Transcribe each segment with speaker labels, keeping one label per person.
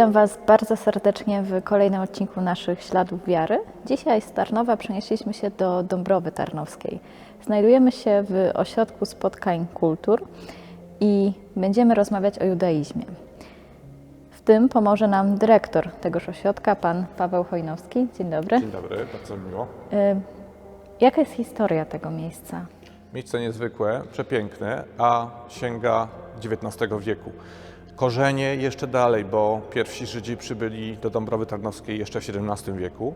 Speaker 1: Witam Was bardzo serdecznie w kolejnym odcinku naszych Śladów Wiary. Dzisiaj z Tarnowa przenieśliśmy się do Dąbrowy Tarnowskiej. Znajdujemy się w ośrodku spotkań kultur i będziemy rozmawiać o judaizmie. W tym pomoże nam dyrektor tegoż ośrodka, pan Paweł Chojnowski. Dzień dobry.
Speaker 2: Dzień dobry, bardzo miło.
Speaker 1: Y, Jaka jest historia tego miejsca?
Speaker 2: Miejsce niezwykłe, przepiękne, a sięga XIX wieku. Korzenie jeszcze dalej, bo pierwsi Żydzi przybyli do Dąbrowy Tarnowskiej jeszcze w XVII wieku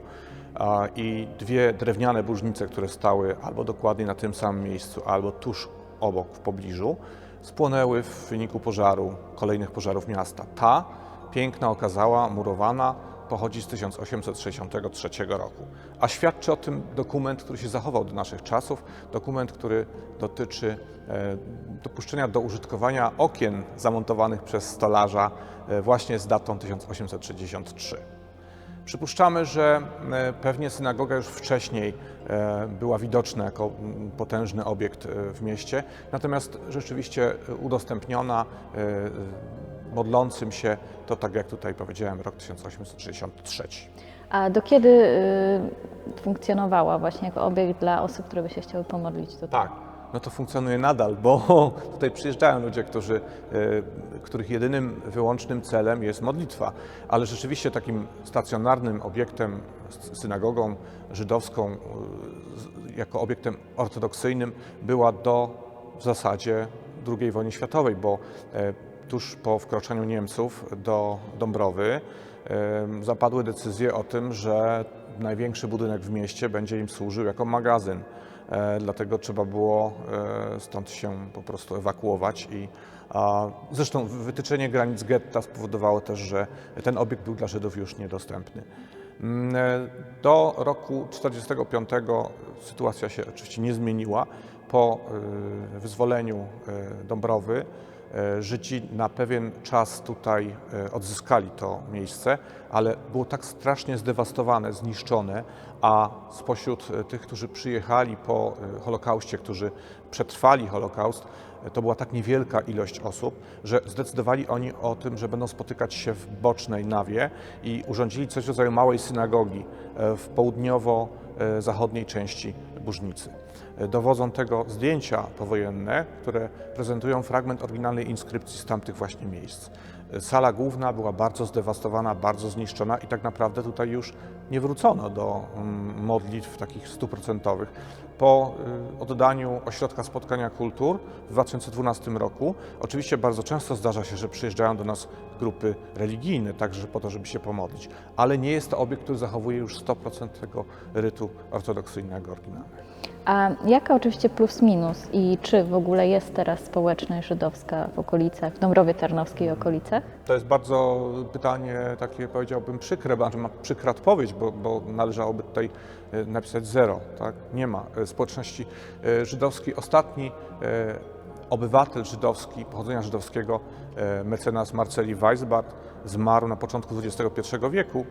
Speaker 2: i dwie drewniane burznice, które stały albo dokładnie na tym samym miejscu, albo tuż obok, w pobliżu, spłonęły w wyniku pożaru, kolejnych pożarów miasta. Ta, piękna, okazała, murowana, pochodzi z 1863 roku. A świadczy o tym dokument, który się zachował do naszych czasów, dokument, który dotyczy e, dopuszczenia do użytkowania okien zamontowanych przez stolarza e, właśnie z datą 1863. Przypuszczamy, że e, pewnie synagoga już wcześniej była widoczna jako potężny obiekt w mieście, natomiast rzeczywiście udostępniona modlącym się, to tak jak tutaj powiedziałem, rok 1863.
Speaker 1: A do kiedy y, funkcjonowała właśnie jako obiekt dla osób, które by się chciały pomodlić tutaj?
Speaker 2: Tak, no to funkcjonuje nadal, bo tutaj przyjeżdżają ludzie, którzy, e, których jedynym, wyłącznym celem jest modlitwa. Ale rzeczywiście takim stacjonarnym obiektem, synagogą żydowską, z- jako obiektem ortodoksyjnym była do w zasadzie II wojny światowej, bo e, tuż po wkroczeniu Niemców do Dąbrowy zapadły decyzje o tym, że największy budynek w mieście będzie im służył jako magazyn. E, Dlatego trzeba było e, stąd się po prostu ewakuować i zresztą wytyczenie granic getta spowodowało też, że ten obiekt był dla Żydów już niedostępny. Mm, e, Do roku 1945 sytuacja się oczywiście nie zmieniła. Po wyzwoleniu Dąbrowy Żydzi na pewien czas tutaj e, odzyskali to miejsce, ale było tak strasznie zdewastowane, zniszczone, a spośród e, tych, którzy przyjechali po e, Holokauście, którzy przetrwali Holokaust, e, to była tak niewielka ilość osób, że zdecydowali oni o tym, że będą spotykać się w bocznej nawie i urządzili coś w rodzaju małej synagogi e, w południowo-zachodniej części Burznicy. Dowodzą tego zdjęcia powojenne, które prezentują fragment oryginalnej inskrypcji z tamtych właśnie miejsc. Sala główna była bardzo zdewastowana, bardzo zniszczona i tak naprawdę tutaj już nie wrócono do mm, modlitw takich stuprocentowych. Po y, oddaniu Ośrodka Spotkania Kultur w 2012 roku, oczywiście bardzo często zdarza się, że przyjeżdżają do nas grupy religijne, także po to, żeby się pomodlić, ale nie jest to obiekt, który zachowuje już 100% tego rytu ortodoksyjnego, oryginalnego.
Speaker 1: A jaka oczywiście plus minus i czy w ogóle jest teraz społeczność żydowska w okolicach, w Dąbrowie Tarnowskiej okolicach?
Speaker 2: To jest bardzo pytanie takie powiedziałbym przykre, znaczy ma przykra odpowiedź, bo, bo należałoby tutaj e, napisać zero. Tak? Nie ma e, społeczności e, żydowskiej. Ostatni obywatel żydowski, pochodzenia żydowskiego, mecenas Marceli Weisbart, zmarł na początku XXI wieku.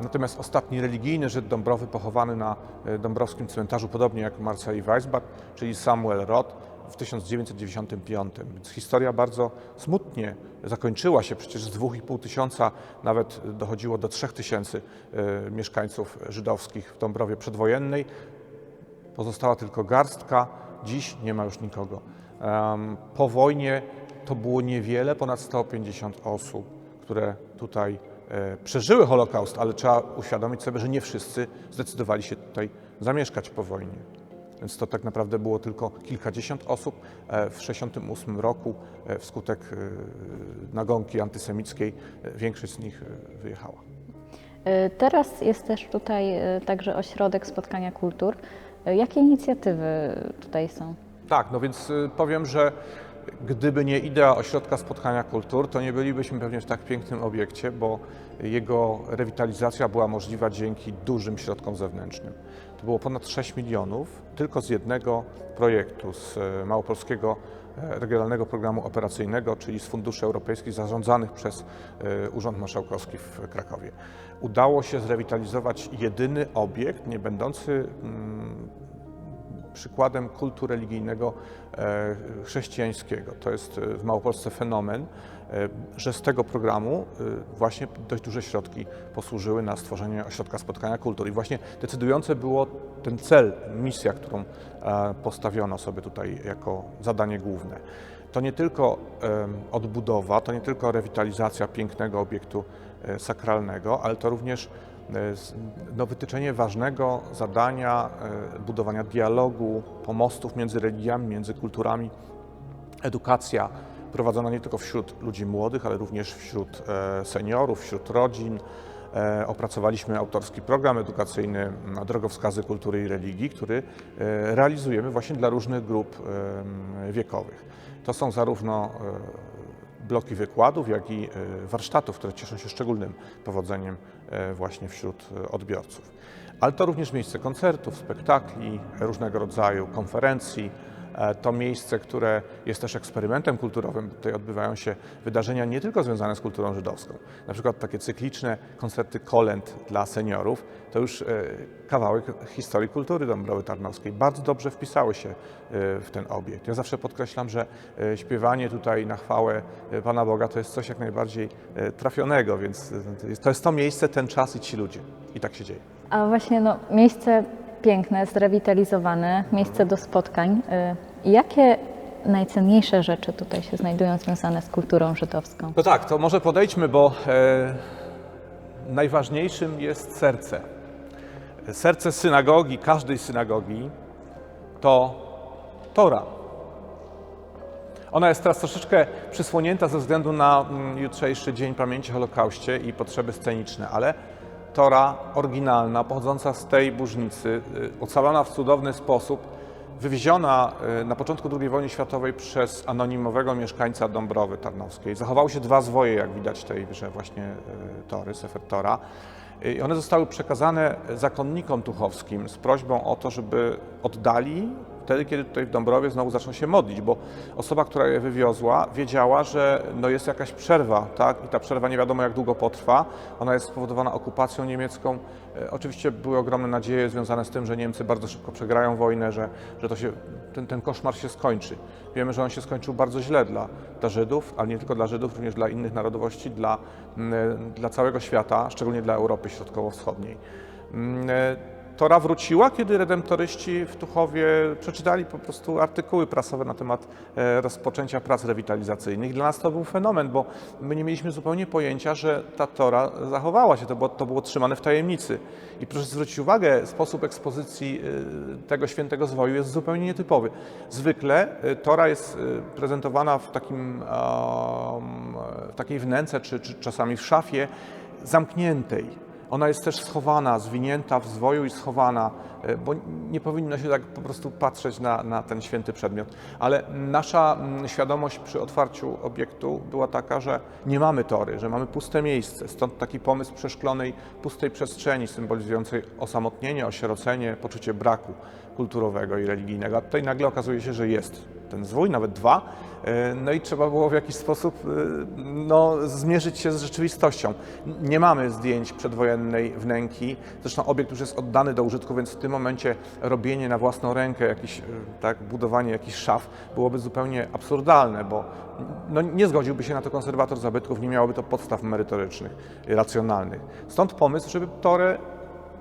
Speaker 2: Natomiast ostatni religijny Żyd Dąbrowy pochowany na e, dąbrowskim cmentarzu, podobnie jak Marceli Weisbart, czyli Samuel Roth, w 1995. Więc historia bardzo smutnie zakończyła się. Przecież z 2,5 tysiąca nawet dochodziło do 3 tysięcy e, mieszkańców żydowskich w Dąbrowie przedwojennej. Pozostała tylko garstka. Dziś nie ma już nikogo. Po wojnie to było niewiele, ponad 150 osób, które tutaj przeżyły Holokaust, ale trzeba uświadomić sobie, że nie wszyscy zdecydowali się tutaj zamieszkać po wojnie. Więc to tak naprawdę było tylko kilkadziesiąt osób. E, W 1968 roku e, wskutek e, nagonki antysemickiej e, większość z nich e, wyjechała.
Speaker 1: Teraz jest też tutaj także ośrodek spotkania kultur. Jakie inicjatywy tutaj są?
Speaker 2: Tak, no więc powiem, że gdyby nie idea Ośrodka Spotkania Kultur, to nie bylibyśmy pewnie w tak pięknym obiekcie, bo jego rewitalizacja była możliwa dzięki dużym środkom zewnętrznym. To było ponad 6 milionów tylko z jednego projektu, z e, Małopolskiego e, Regionalnego Programu Operacyjnego, czyli z funduszy europejskich zarządzanych przez e, Urząd Marszałkowski w Krakowie. Udało się zrewitalizować jedyny obiekt, nie będący mm, przykładem kultu religijnego e, chrześcijańskiego. To jest e, w Małopolsce fenomen, e, że z tego programu właśnie dość duże środki posłużyły na stworzenie ośrodka spotkania kultur. I właśnie decydujące było ten cel, misja, którą postawiono sobie tutaj jako zadanie główne. To nie tylko odbudowa, to nie tylko rewitalizacja pięknego obiektu sakralnego, ale to również no, wytyczenie ważnego zadania e, budowania dialogu, pomostów między religiami, między kulturami, edukacja prowadzona nie tylko wśród ludzi młodych, ale również wśród e, seniorów, wśród rodzin. E, Opracowaliśmy autorski program edukacyjny Drogowskazy Kultury i Religii, który e, realizujemy właśnie dla różnych grup wiekowych. To są zarówno e, bloki wykładów, jak i e, warsztatów, które cieszą się szczególnym powodzeniem e, właśnie wśród e, odbiorców. Ale to również miejsce koncertów, spektakli, różnego rodzaju konferencji. E, To miejsce, które jest też eksperymentem kulturowym. Tutaj odbywają się wydarzenia nie tylko związane z kulturą żydowską. Na przykład takie cykliczne koncerty kolęd dla seniorów. To już e, kawałek historii kultury Dąbrowy Tarnowskiej. Bardzo dobrze wpisały się e, w ten obiekt. Ja zawsze podkreślam, że śpiewanie tutaj na chwałę Pana Boga to jest coś jak najbardziej trafionego, więc to jest to miejsce, ten czas i ci ludzie. I tak się dzieje.
Speaker 1: A właśnie no, miejsce piękne, zrewitalizowane, miejsce do spotkań. Y, Jakie najcenniejsze rzeczy tutaj się znajdują związane z kulturą żydowską?
Speaker 2: No tak, to może podejdźmy, bo e, najważniejszym jest serce. Serce synagogi, każdej synagogi to Tora. Ona jest teraz troszeczkę przysłonięta ze względu na mm, jutrzejszy Dzień Pamięci Holokauście i potrzeby sceniczne, ale Tora oryginalna, pochodząca z tej burznicy, y, ocalona w cudowny sposób, wywieziona y, na początku II wojny światowej przez anonimowego mieszkańca Dąbrowy Tarnowskiej. Zachowały się dwa zwoje, jak widać tejże właśnie y, Tory, Sefer Tora. I one zostały przekazane zakonnikom tuchowskim z prośbą o to, żeby oddali wtedy, kiedy tutaj w Dąbrowie znowu zaczną się modlić, bo osoba, która je wywiozła, wiedziała, że no jest jakaś przerwa, tak? I ta przerwa nie wiadomo jak długo potrwa. Ona jest spowodowana okupacją niemiecką. E, Oczywiście były ogromne nadzieje związane z tym, że Niemcy bardzo szybko przegrają wojnę, że, że to się, ten, ten koszmar się skończy. Wiemy, że on się skończył bardzo źle dla, dla Żydów, ale nie tylko dla Żydów, również dla innych narodowości, dla, mm, dla całego świata, szczególnie dla Europy Środkowo-Wschodniej. Tora wróciła, kiedy redemptoryści w Tuchowie przeczytali po prostu artykuły prasowe na temat e, rozpoczęcia prac rewitalizacyjnych. Dla nas to był fenomen, bo my nie mieliśmy zupełnie pojęcia, że ta Tora zachowała się, to było, to było trzymane w tajemnicy. I proszę zwrócić uwagę, sposób ekspozycji e, tego świętego zwoju jest zupełnie nietypowy. Zwykle e, Tora jest prezentowana w, takim, w takiej wnęce, czy, czy czasami w szafie zamkniętej. Ona jest też schowana, zwinięta w zwoju i schowana, e, bo nie powinno się tak po prostu patrzeć na, na ten święty przedmiot. Ale nasza mm, świadomość przy otwarciu obiektu była taka, że nie mamy tory, że mamy puste miejsce. Stąd taki pomysł przeszklonej, pustej przestrzeni symbolizującej osamotnienie, osierocenie, poczucie braku kulturowego i religijnego. A tutaj nagle okazuje się, że jest ten zwój, nawet dwa. E, No i trzeba było w jakiś sposób e, no, zmierzyć się z rzeczywistością. Nie mamy zdjęć przedwojennej wnęki. Zresztą obiekt już jest oddany do użytku, więc w tym momencie robienie na własną rękę, jakieś, e, tak, budowanie jakichś szaf byłoby zupełnie absurdalne, bo no, nie zgodziłby się na to konserwator zabytków, nie miałoby to podstaw merytorycznych, racjonalnych. Stąd pomysł, żeby Torę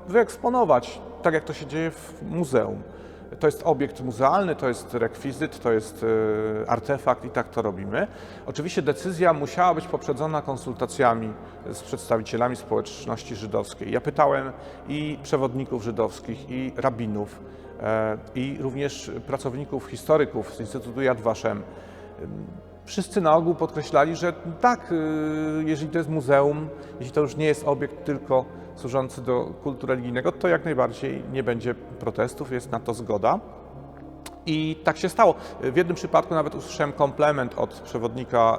Speaker 2: wyeksponować, tak jak to się dzieje w muzeum. To jest obiekt muzealny, to jest rekwizyt, to jest e, artefakt i tak to robimy. Oczywiście decyzja musiała być poprzedzona konsultacjami z przedstawicielami społeczności żydowskiej. Ja pytałem i przewodników żydowskich, i rabinów, e, i również pracowników, historyków z Instytutu Yad Vashem. Wszyscy na ogół podkreślali, że tak, y, jeżeli to jest muzeum, jeśli to już nie jest obiekt tylko służący do kultu religijnego, to jak najbardziej nie będzie protestów, jest na to zgoda. I tak się stało. W jednym przypadku nawet usłyszałem komplement od przewodnika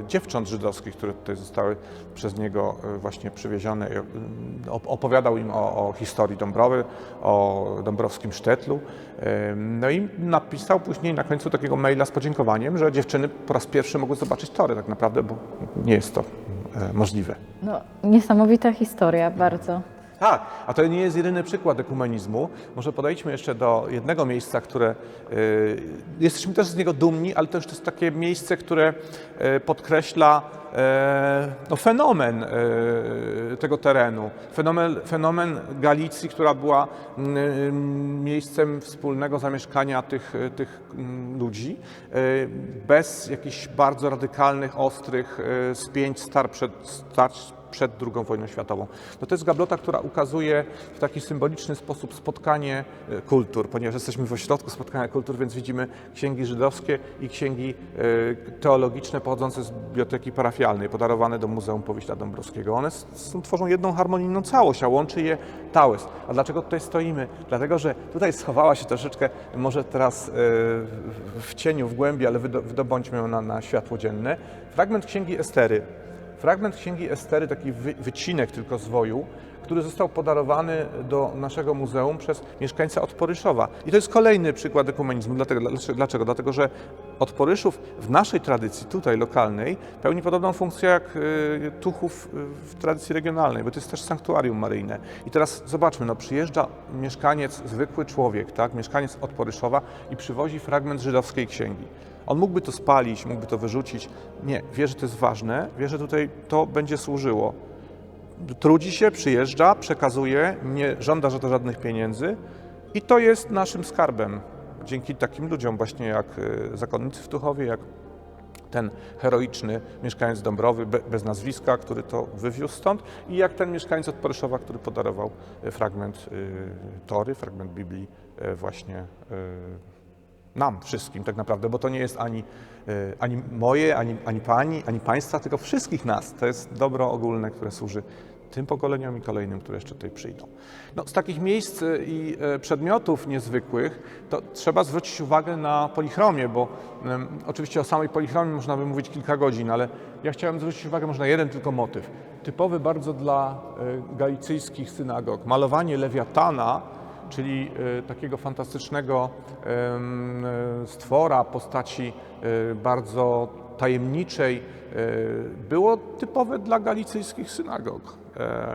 Speaker 2: y, dziewcząt żydowskich, które tutaj zostały przez niego y, właśnie przywiezione. Y, op- Opowiadał im o, o historii Dąbrowy, o dąbrowskim sztetlu. No i napisał później na końcu takiego maila z podziękowaniem, że dziewczyny po raz pierwszy mogły zobaczyć tory tak naprawdę, bo nie jest to możliwe.
Speaker 1: No, niesamowita historia, bardzo.
Speaker 2: Tak, a to nie jest jedyny przykład ekumenizmu. Może podejdźmy jeszcze do jednego miejsca, które y, jesteśmy też z niego dumni, ale też to jest takie miejsce, które y, podkreśla e, no, fenomen e, tego terenu, fenomen, fenomen Galicji, która była mm, miejscem wspólnego zamieszkania tych, tych mm, ludzi, e, bez jakichś bardzo radykalnych, ostrych e, spięć star przed, star przed II wojną światową. No to jest gablota, która ukazuje w taki symboliczny sposób spotkanie e, kultur, ponieważ jesteśmy w ośrodku spotkania kultur, więc widzimy księgi żydowskie i księgi e, teologiczne pochodzące z biblioteki parafialnej, podarowane do Muzeum Powiśla Dąbrowskiego. One tworzą jedną harmonijną całość, a łączy je Tałes. A dlaczego tutaj stoimy? Dlatego, że tutaj schowała się troszeczkę, może teraz e, w- cieniu, w głębi, ale wydo- wydobądźmy ją na, na światło dzienne, fragment księgi Estery. Fragment księgi Estery, taki wy, wycinek tylko z woju, który został podarowany do naszego muzeum przez mieszkańca Odporyszowa. I to jest kolejny przykład ekumenizmu. Dlatego, dlaczego? Dlatego, że Odporyszów w naszej tradycji, tutaj lokalnej, pełni podobną funkcję jak y, Tuchów y, w tradycji regionalnej, bo to jest też sanktuarium maryjne. I teraz zobaczmy, no przyjeżdża mieszkaniec, zwykły człowiek, tak, mieszkaniec Odporyszowa i przywozi fragment żydowskiej księgi. On mógłby to spalić, mógłby to wyrzucić. Nie, wie, że to jest ważne, wie, że tutaj to będzie służyło. Trudzi się, przyjeżdża, przekazuje, nie żąda za to żadnych pieniędzy i to jest naszym skarbem. Dzięki takim ludziom właśnie jak y, zakonnicy w Tuchowie, jak ten heroiczny mieszkaniec Dąbrowy be- bez nazwiska, który to wywiózł stąd i jak ten mieszkaniec od Poryszowa, który podarował y, fragment y, Tory, fragment Biblii właśnie nam wszystkim tak naprawdę, bo to nie jest ani, e, ani moje, ani, ani pani, ani państwa, tylko wszystkich nas. To jest dobro ogólne, które służy tym pokoleniom i kolejnym, które jeszcze tutaj przyjdą. No, z takich miejsc e, i e, przedmiotów niezwykłych, to trzeba zwrócić uwagę na polichromię, bo em, oczywiście o samej polichromii można by mówić kilka godzin, ale ja chciałem zwrócić uwagę może na jeden tylko motyw. Typowy bardzo dla galicyjskich synagog. Malowanie lewiatana czyli e, takiego fantastycznego e, stwora, postaci e, bardzo tajemniczej, było typowe dla galicyjskich synagog.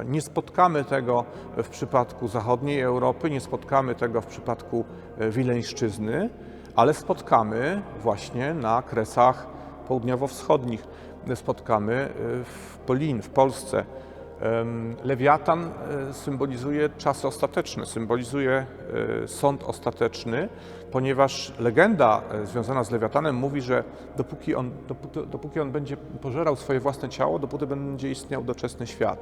Speaker 2: Nie spotkamy tego w przypadku zachodniej Europy, nie spotkamy tego w przypadku Wileńszczyzny, ale spotkamy właśnie na kresach południowo-wschodnich. Spotkamy w Polin, w Polsce. Lewiatan e, symbolizuje czas ostateczny, symbolizuje e, sąd ostateczny, ponieważ legenda e, związana z Lewiatanem mówi, że dopóki on, dopóty, dopóki on będzie pożerał swoje własne ciało, dopóty będzie istniał doczesny świat.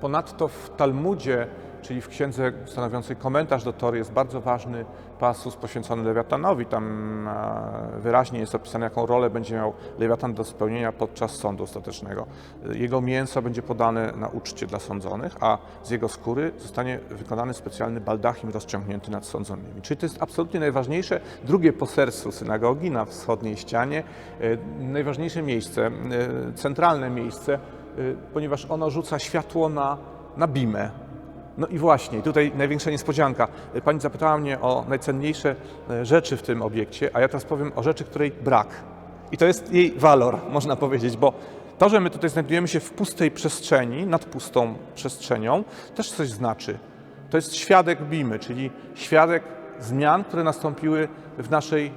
Speaker 2: Ponadto w Talmudzie, czyli w księdze stanowiącej komentarz do Tory, jest bardzo ważny pasus poświęcony Lewiatanowi. Tam e, wyraźnie jest opisane, jaką rolę będzie miał Lewiatan do spełnienia podczas sądu ostatecznego. Jego mięso będzie podane na uczcie dla sądzonych, a z jego skóry zostanie wykonany specjalny baldachim rozciągnięty nad sądzonymi. Czyli to jest absolutnie najważniejsze, drugie po synagogi na wschodniej ścianie, e, najważniejsze miejsce, e, centralne miejsce, ponieważ ono rzuca światło na, na bimę. No i właśnie, tutaj największa niespodzianka. Pani zapytała mnie o najcenniejsze y, rzeczy w tym obiekcie, a ja teraz powiem o rzeczy, której brak. I to jest jej walor, można powiedzieć, bo to, że my tutaj znajdujemy się w pustej przestrzeni, nad pustą przestrzenią, też coś znaczy. To jest świadek bimy, czyli świadek zmian, które nastąpiły w naszej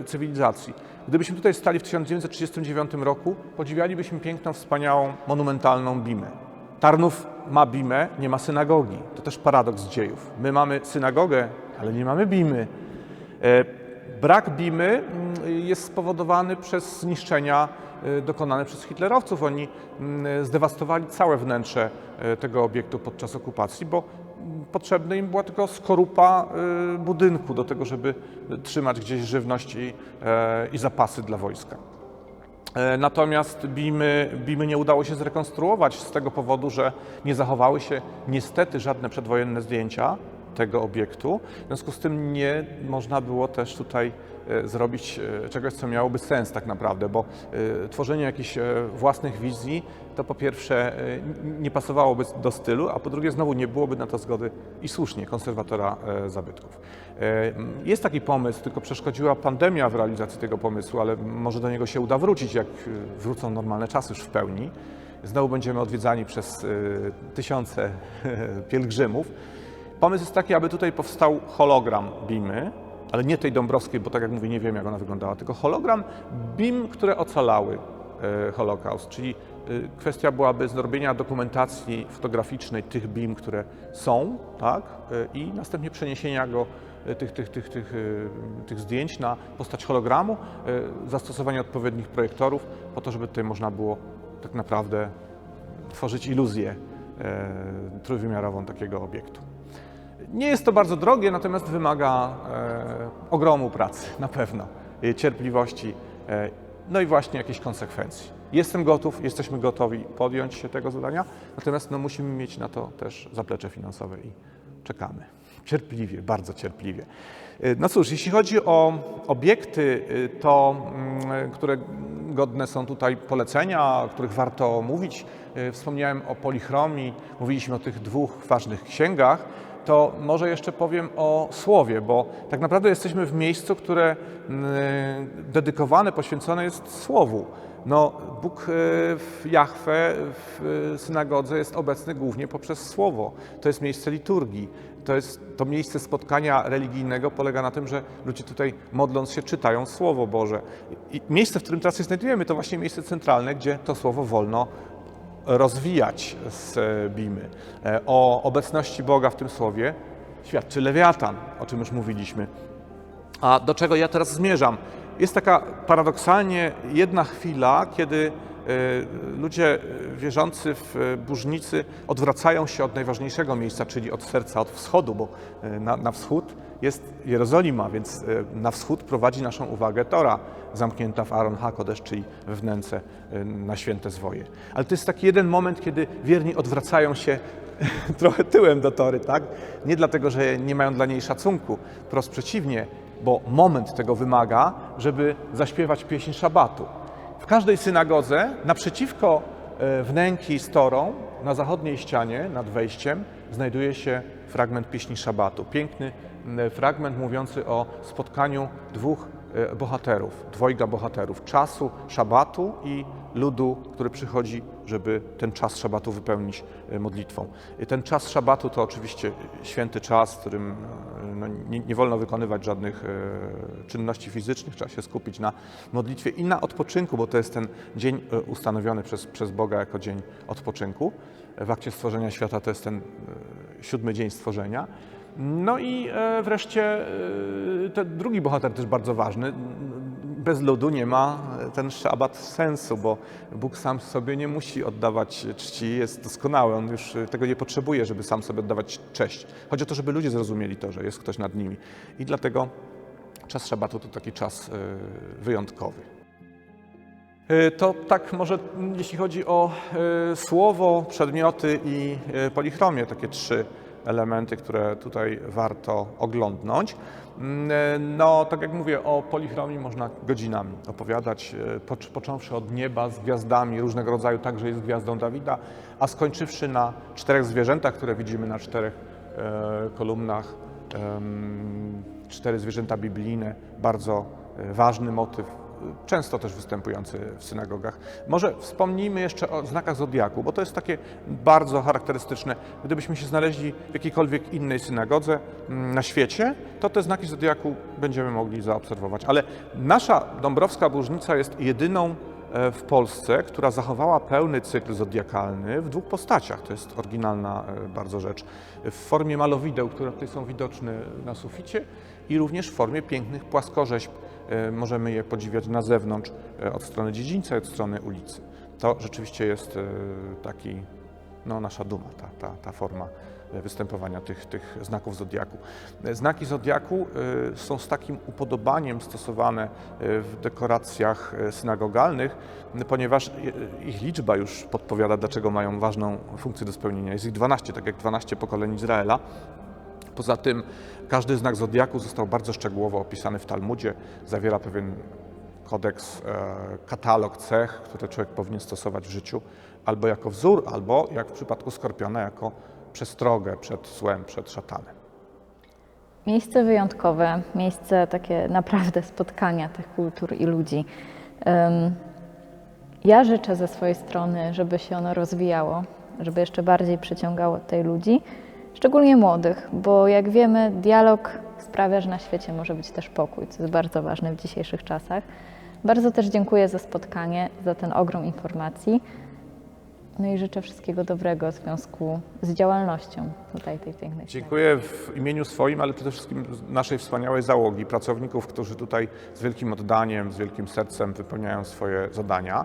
Speaker 2: y, cywilizacji. Gdybyśmy tutaj stali w 1939 roku, podziwialibyśmy piękną, wspaniałą, monumentalną Bimę. Tarnów ma Bimę, nie ma synagogi. To też paradoks dziejów. My mamy synagogę, ale nie mamy Bimy. E, Brak Bimy mm, jest spowodowany przez zniszczenia e, dokonane przez hitlerowców. Oni mm, zdewastowali całe wnętrze e, tego obiektu podczas okupacji, bo mm, potrzebna im była tylko skorupa budynku do tego, żeby trzymać gdzieś żywność i, i zapasy dla wojska. E, Natomiast Bimy, Bimy nie udało się zrekonstruować z tego powodu, że nie zachowały się niestety żadne przedwojenne zdjęcia tego obiektu. W związku z tym nie można było też tutaj e, zrobić e, czegoś, co miałoby sens tak naprawdę, bo tworzenie jakichś własnych wizji to po pierwsze e, nie pasowałoby do stylu, a po drugie znowu nie byłoby na to zgody i słusznie konserwatora e, zabytków. E, Jest taki pomysł, tylko przeszkodziła pandemia w realizacji tego pomysłu, ale może do niego się uda wrócić, jak wrócą normalne czasy już w pełni. Znowu będziemy odwiedzani przez tysiące pielgrzymów. Pomysł jest taki, aby tutaj powstał hologram Bimy, ale nie tej Dąbrowskiej, bo tak jak mówię, nie wiem jak ona wyglądała, tylko hologram BIM, które ocalały Holokaust, czyli kwestia byłaby zrobienia dokumentacji fotograficznej tych BIM, które są, tak, e, i następnie przeniesienia go, e, tych, tych, tych, tych, e, tych zdjęć na postać hologramu, e, zastosowanie odpowiednich projektorów, po to, żeby tutaj można było tak naprawdę tworzyć iluzję e, trójwymiarową takiego obiektu. Nie jest to bardzo drogie, natomiast wymaga e, ogromu pracy, na pewno, e, cierpliwości, e, no i właśnie jakichś konsekwencji. Jestem gotów, jesteśmy gotowi podjąć się tego zadania, natomiast no, musimy mieć na to też zaplecze finansowe i czekamy. Cierpliwie, bardzo cierpliwie. E, No cóż, jeśli chodzi o obiekty, e, to, mm, które godne są tutaj polecenia, o których warto mówić, e, wspomniałem o polichromii, mówiliśmy o tych dwóch ważnych księgach, to może jeszcze powiem o słowie, bo tak naprawdę jesteśmy w miejscu, które dedykowane, poświęcone jest słowu. No, Bóg e, w Jahwe w synagodze jest obecny głównie poprzez słowo. To jest miejsce liturgii. To jest to miejsce spotkania religijnego polega na tym, że ludzie tutaj modląc się czytają Słowo Boże. I miejsce, w którym teraz się znajdujemy, to właśnie miejsce centralne, gdzie to Słowo wolno rozwijać z e, Bimy. E, O obecności Boga w tym słowie świadczy Lewiatan, o czym już mówiliśmy. A do czego ja teraz zmierzam? Jest taka paradoksalnie jedna chwila, kiedy e, ludzie wierzący w Burznicy odwracają się od najważniejszego miejsca, czyli od serca, od wschodu, bo na, na wschód jest Jerozolima, więc e, na wschód prowadzi naszą uwagę Tora, zamknięta w Aaron HaKodesh, czyli we wnęce e, na święte zwoje. Ale to jest taki jeden moment, kiedy wierni odwracają się trochę tyłem do Tory, tak? Nie dlatego, że nie mają dla niej szacunku, wprost przeciwnie, bo moment tego wymaga, żeby zaśpiewać pieśń szabatu. W każdej synagodze naprzeciwko e, wnęki z Torą, na zachodniej ścianie, nad wejściem, znajduje się fragment pieśni szabatu. Piękny fragment mówiący o spotkaniu dwóch e, bohaterów, dwojga bohaterów, czasu szabatu i ludu, który przychodzi, żeby ten czas szabatu wypełnić e, modlitwą. Ten czas szabatu to oczywiście święty czas, w którym e, no, nie, nie wolno wykonywać żadnych e, czynności fizycznych, trzeba się skupić na modlitwie i na odpoczynku, bo to jest ten dzień e, ustanowiony przez, przez Boga jako dzień odpoczynku. W akcie stworzenia świata to jest ten e, siódmy dzień stworzenia. No i e, wreszcie e, ten drugi bohater też bardzo ważny. Bez ludu nie ma ten szabat sensu, bo Bóg sam sobie nie musi oddawać czci, jest doskonały, on już tego nie potrzebuje, żeby sam sobie oddawać cześć. Chodzi o to, żeby ludzie zrozumieli to, że jest ktoś nad nimi. I dlatego czas szabatu to taki czas e, wyjątkowy. E, To tak może jeśli chodzi o e, słowo, przedmioty i e, polichromię, takie trzy elementy, które tutaj warto oglądnąć. Mm, e, No, tak jak mówię, o polichromii można godzinami opowiadać, e, pocz- począwszy od nieba z gwiazdami różnego rodzaju, także jest gwiazdą Dawida, a skończywszy na czterech zwierzętach, które widzimy na czterech e, kolumnach. Cztery zwierzęta biblijne, bardzo ważny motyw, często też występujący w synagogach. Może wspomnijmy jeszcze o znakach zodiaku, bo to jest takie bardzo charakterystyczne. Gdybyśmy się znaleźli w jakiejkolwiek innej synagodze mm, na świecie, to te znaki zodiaku będziemy mogli zaobserwować. Ale nasza Dąbrowska Burznica jest jedyną e, w Polsce, która zachowała pełny cykl zodiakalny w dwóch postaciach. To jest oryginalna e, bardzo rzecz. W formie malowideł, które tutaj są widoczne na suficie i również w formie pięknych płaskorzeźb. E, Możemy je podziwiać na zewnątrz, e, od strony dziedzińca od strony ulicy. To rzeczywiście jest e, taki, no, nasza duma, ta, ta, ta forma występowania tych, tych znaków zodiaku. Znaki zodiaku są z takim upodobaniem stosowane w dekoracjach synagogalnych, ponieważ ich liczba już podpowiada, dlaczego mają ważną funkcję do spełnienia. Jest ich 12, tak jak 12 pokoleń Izraela Poza tym każdy znak zodiaku został bardzo szczegółowo opisany w Talmudzie, zawiera pewien kodeks, e, katalog cech, które człowiek powinien stosować w życiu, albo jako wzór, albo jak w przypadku skorpiona, jako przestrogę przed złem, przed szatanem.
Speaker 1: Miejsce wyjątkowe, miejsce takie naprawdę spotkania tych kultur i ludzi. Ja życzę ze swojej strony, żeby się ono rozwijało, żeby jeszcze bardziej przyciągało tutaj ludzi, szczególnie młodych, bo jak wiemy, dialog sprawia, że na świecie może być też pokój, co jest bardzo ważne w dzisiejszych czasach. Bardzo też dziękuję za spotkanie, za ten ogrom informacji. No i życzę wszystkiego dobrego w związku z działalnością tutaj tej pięknej
Speaker 2: Dziękuję w imieniu swoim, ale przede wszystkim naszej wspaniałej załogi, pracowników, którzy tutaj z wielkim oddaniem, z wielkim sercem wypełniają swoje zadania,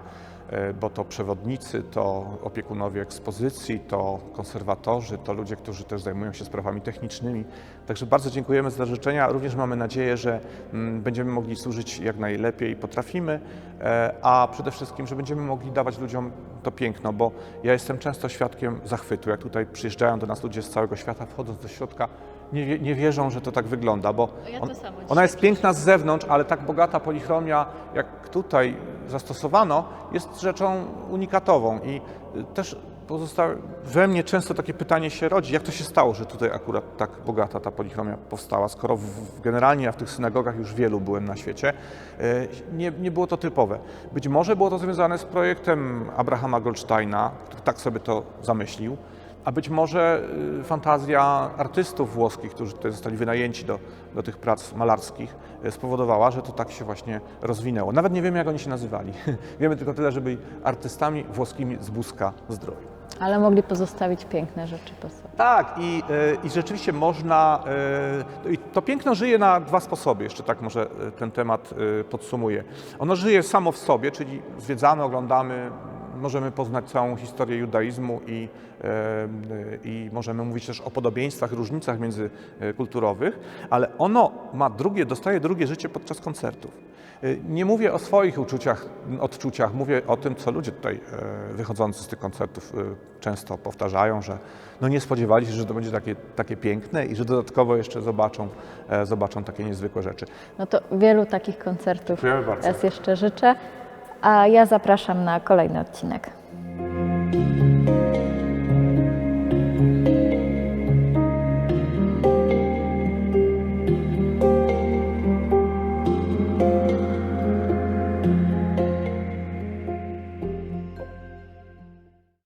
Speaker 2: bo to przewodnicy, to opiekunowie ekspozycji, to konserwatorzy, to ludzie, którzy też zajmują się sprawami technicznymi. Także bardzo dziękujemy za życzenia. Również mamy nadzieję, że mm, będziemy mogli służyć jak najlepiej potrafimy, e, a przede wszystkim, że będziemy mogli dawać ludziom to piękno, bo ja jestem często świadkiem zachwytu, jak tutaj przyjeżdżają do nas ludzie z całego świata, wchodząc do środka, nie, nie wierzą, że to tak wygląda, bo
Speaker 1: Ja
Speaker 2: on,
Speaker 1: samo dzisiaj
Speaker 2: ona jest piękna z zewnątrz, ale tak bogata polichromia, jak tutaj zastosowano, jest rzeczą unikatową. I y, też pozostaje, we mnie często takie pytanie się rodzi, jak to się stało, że tutaj akurat tak bogata ta polichromia powstała, skoro w, w, generalnie ja w tych synagogach już wielu byłem na świecie, y, nie, nie było to typowe. Być może było to związane z projektem Abrahama Goldsteina, który tak sobie to zamyślił, a być może y, fantazja artystów włoskich, którzy tutaj zostali wynajęci do, do tych prac malarskich, y, spowodowała, że to tak się właśnie rozwinęło. Nawet nie wiemy, jak oni się nazywali. wiemy tylko tyle, że byli artystami włoskimi z Buska Zdroju.
Speaker 1: Ale mogli pozostawić piękne rzeczy po sobie.
Speaker 2: Tak, i, y, i rzeczywiście można. I to piękno żyje na dwa sposoby. Jeszcze tak może ten temat podsumuję. Ono żyje samo w sobie, czyli zwiedzamy, oglądamy, możemy poznać całą historię judaizmu i, y, i możemy mówić też o podobieństwach, różnicach międzykulturowych, ale ono ma drugie, dostaje drugie życie podczas koncertów. Y, Nie mówię o swoich uczuciach, odczuciach, mówię o tym, co ludzie tutaj e, wychodzący z tych koncertów e, często powtarzają, że no nie spodziewali się, że to będzie takie, takie piękne i że dodatkowo jeszcze zobaczą, e, zobaczą takie niezwykłe rzeczy.
Speaker 1: No to wielu takich koncertów raz jeszcze życzę, a ja zapraszam na kolejny odcinek.